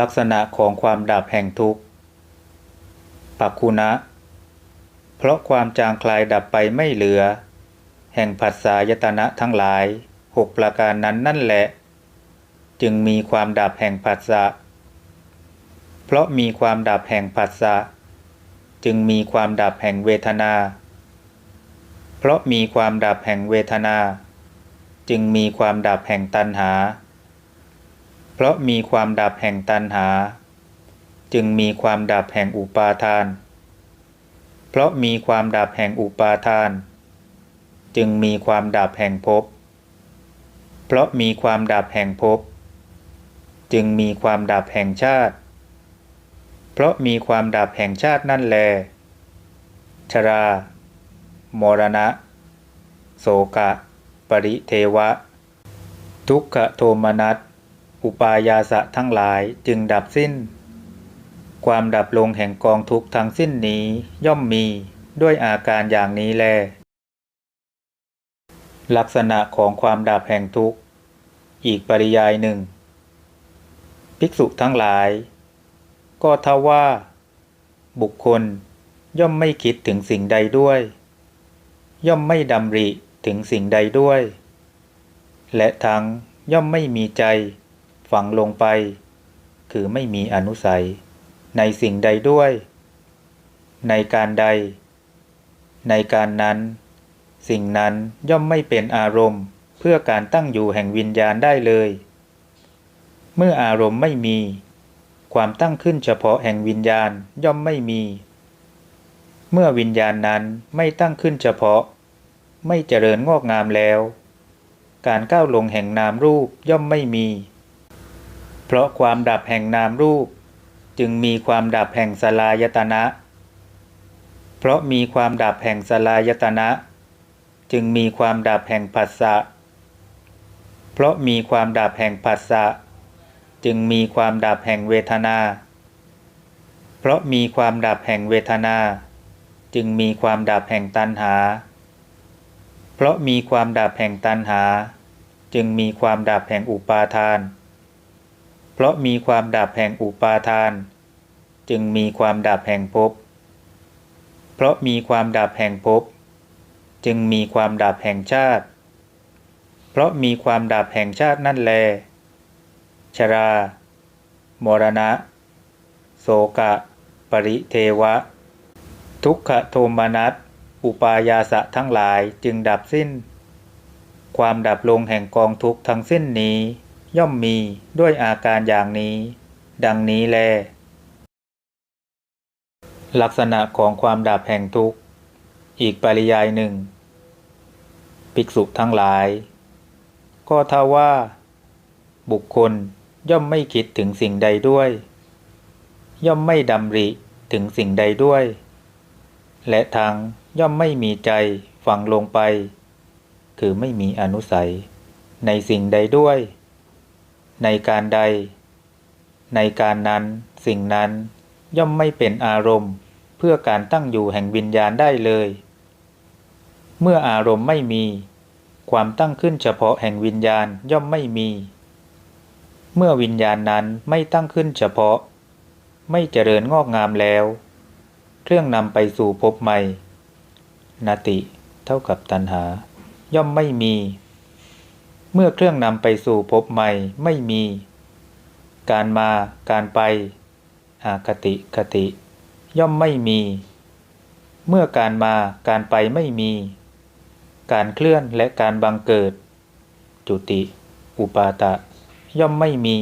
ลักษณะของความดับแห่งทุกข์ปักคุณะ เพราะความจางคลายดับไปไม่เหลือ แห่งผัสสะยตนะทั้งหลายหกประการนั้นนั่นแหละ จึงมีความดับแห่งผัสสะ เพราะมีความดับแห่งผัสสะ จึงมีความดับแห่งเวทนา เพราะมีความดับแห่งเวทนา จึงมีความดับแห่งตัณหา ราะมีความดับแห่งตัณหา จึงมีความดับแห่งอุปาทาน เพราะมีความดับแห่งอุปาทาน จึงมีความดับแห่งภพเพราะมีความดับแห่งภพจึงมีความดับแห่งชาติ เพราะมีความดับแห่งชาตินั่นแล ชรา มรณะ โสกะ ปริเทวะ ทุกขโทมนัส อุปายาสะทั้งหลายจึงดับสิ้น ความดับลงแห่งกองทุกข์ทั้งสิ้นนี้ย่อมมีด้วยอาการอย่างนี้แล ลักษณะของความดับแห่งทุกข์ อีกปริยายหนึ่ง ภิกษุทั้งหลาย ก็ทว่า บุคคลย่อมไม่คิดถึงสิ่งใดด้วย ย่อมไม่ดำริถึงสิ่งใดด้วย และทั้งย่อมไม่มีใจ ฝังลงไป คือไม่มีอนุสัย ในสิ่งใดด้วย ในการใด ในการนั้น สิ่งนั้นย่อมไม่เป็นอารมณ์ เพื่อการตั้งอยู่แห่งวิญญาณได้เลย เมื่ออารมณ์ไม่มี ความตั้งขึ้นเฉพาะแห่งวิญญาณย่อมไม่มี เมื่อวิญญาณนั้นไม่ตั้งขึ้นเฉพาะ ไม่เจริญงอกงามแล้วการก้าวลงแห่งนามรูปย่อมไม่มี เพราะความดับแห่งนามรูป จึงมีความดับแห่งสลายตนะ เพราะมีความดับแห่งสลายตนะ จึงมีความดับแห่งผัสสะ เพราะมีความดับแห่งผัสสะ จึงมีความดับแห่งเวทนา เพราะมีความดับแห่งเวทนา จึงมีความดับแห่งตัณหา เพราะมีความดับแห่งตัณหา จึงมีความดับแห่งอุปาทาน เพราะมีความดับแห่งอุปาทาน จึงมีความดับแห่งภพ เพราะมีความดับแห่งภพ จึงมีความดับแห่งชาติ เพราะมีความดับแห่งชาตินั่นแล ชรา มรณะ โสกะ ปริเทวะ ทุกขโทมนัส อุปายาสะทั้งหลายจึงดับสิ้น ความดับลงแห่งกองทุกข์ทั้งสิ้นนี้ ย่อมมีด้วยอาการอย่างนี้ ดังนี้แล ลักษณะของความดับแห่งทุกข์ อีกปริยายหนึ่ง ภิกษุทั้งหลาย ก็ถ้าว่า บุคคลย่อมไม่คิดถึงสิ่งใดด้วย ย่อมไม่ดำริถึงสิ่งใดด้วย และทางย่อมไม่มีใจฝังลงไป คือไม่มีอนุสัยในสิ่งใดด้วย ในการใด ในการนั้นสิ่งนั้นย่อมไม่เป็นอารมณ์ เพื่อการตั้งอยู่แห่งวิญญาณได้เลย เมื่ออารมณ์ไม่มี ความตั้งขึ้นเฉพาะแห่งวิญญาณย่อมไม่มี เมื่อวิญญาณนั้นไม่ตั้งขึ้นเฉพาะ ไม่เจริญงอกงามแล้ว เครื่องนำไปสู่ภพใหม่ นาติ เท่ากับตัณหา ย่อมไม่มี เมื่อเครื่องนำไปสู่ภพใหม่ไม่มี การมาการไปอากติคติ ย่อมไม่มี เมื่อการมาการไปไม่มี การเคลื่อนและการบังเกิด จุติ อุปาตะ ย่อมไม่มี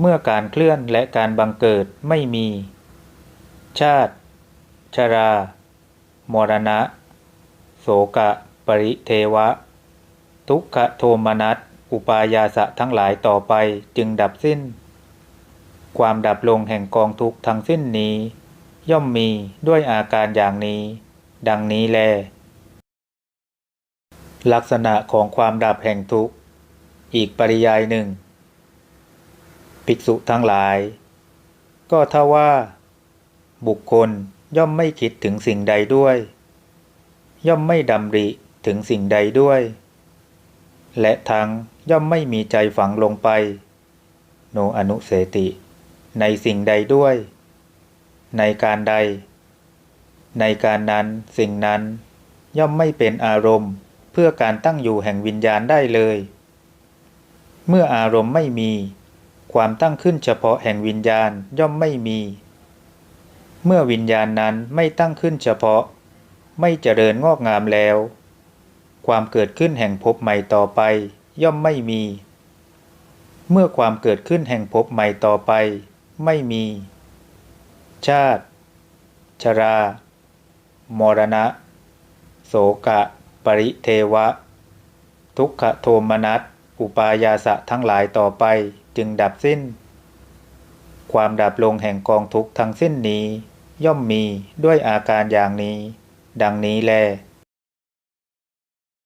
เมื่อการเคลื่อนและการบังเกิดไม่มี ชาติ ชรามรณะ โสกะ ปริเทวะ ทุกขโทมนัสอุปายาสะทั้งหลายต่อไปจึงดับสิ้น ความดับลงแห่งกองทุกข์ทั้งสิ้นนี้ ย่อมมีด้วยอาการอย่างนี้ ดังนี้แล ลักษณะของความดับแห่งทุกข์อีกปริยายหนึ่ง ภิกษุทั้งหลาย ก็ถ้าว่า บุคคลย่อมไม่คิดถึงสิ่งใดด้วย ย่อมไม่ดำริถึงสิ่งใดด้วย และทั้งย่อมไม่มีใจฝังลงไป โนอนุเสติ ในสิ่งใดด้วย ในการใด ในการนั้นสิ่งนั้น ย่อมไม่เป็นอารมณ์เพื่อการตั้งอยู่แห่งวิญญาณได้เลย เมื่ออารมณ์ไม่มี ความตั้งขึ้นเฉพาะแห่งวิญญาณย่อมไม่มี เมื่อวิญญาณนั้นไม่ตั้งขึ้นเฉพาะ ไม่เจริญงอกงามแล้ว ความเกิดขึ้นแห่งภพใหม่ต่อไป ย่อมไม่มี เมื่อความเกิดขึ้นแห่งภพใหม่ต่อไป ไม่มี ชาติ ชรา มรณะ โสกะ ปริเทวะ ทุกขโทมนัส อุปายาสะทั้งหลายต่อไปจึงดับสิ้น ความดับลงแห่งกองทุกทั้งสิ้นนี้ ย่อมมีด้วยอาการอย่างนี้ ดังนี้แล